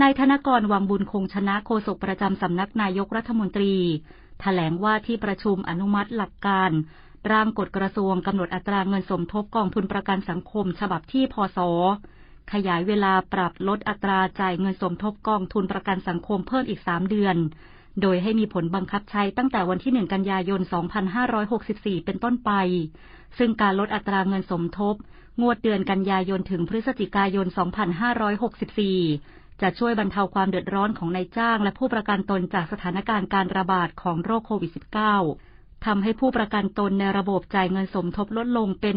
นายธนกรวังบุญคงชนะโฆษกประจำสำนักนายกรัฐมนตรีแถลงว่าที่ประชุมอนุมัติหลักการ ร่างกฎกระทรวงกำหนดอัตราเงินสมทบกองทุนประกันสังคม ฉบับที่พศขยายเวลาปรับลดอัตราจ่ายเงินสมทบกองทุนประกันสังคมเพิ่มอีก 3 เดือน โดยให้มีผลบังคับใช้ตั้งแต่วันที่ 1 กันยายน 2564 เป็นต้นไป ซึ่งการลดอัตราเงินสมทบ งวดเดือนกันยายนถึงพฤศจิกายน 2564 จะช่วยบรรเทาความเดือดร้อนของนายจ้าง และผู้ประกันตนจากสถานการณ์การระบาดของโรคโควิด -19 ทำให้ผู้ประกันตนในระบบจ่ายเงินสมทบลดลงเป็น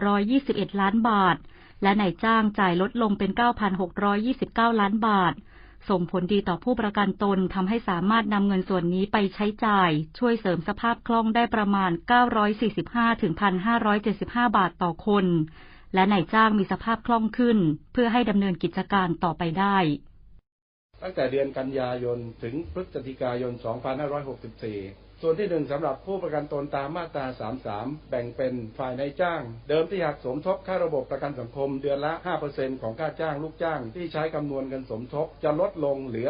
1,721 ล้านบาท และนายจ้างจ่ายลดลงเป็น 9,629 ล้านบาท ส่งผลดีต่อผู้ประกันตนทำให้สามารถนำเงินส่วนนี้ไปใช้จ่าย ช่วยเสริมสภาพคล่องได้ประมาณ 945ถึง1,575 บาทต่อคน และนายจ้างมีสภาพคล่องขึ้น เพื่อให้ดำเนินกิจการต่อไปได้ ตั้งแต่เดือนกันยายนถึงพฤศจิกายน 2564 ส่วนที่หนึ่งสำหรับผู้ประกันตนตามมาตรา 33 แบ่งเป็นฝ่ายนายจ้าง เดิมที่หักสมทบค่าระบบประกันสังคมเดือนละ 5%ของค่าจ้างลูกจ้างที่ใช้คำนวณเงินสมทบจะลดลงเหลือ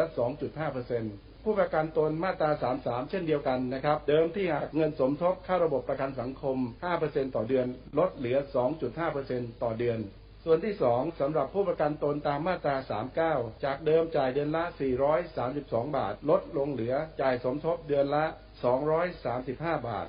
2.5% ผู้ประกันตนมาตรา 33 เช่นเดียวกันนะครับ เดิมที่หักเงินสมทบค่าระบบประกันสังคม 5%ต่อเดือน ลดเหลือ 2.5%ต่อเดือนส่วนที่ 2สำหรับผู้ประกันตนตามมาตรา 39 จากเดิมจ่ายเดือนละ 432 บาท ลดลงเหลือจ่ายสมทบเดือนละ 235 บาท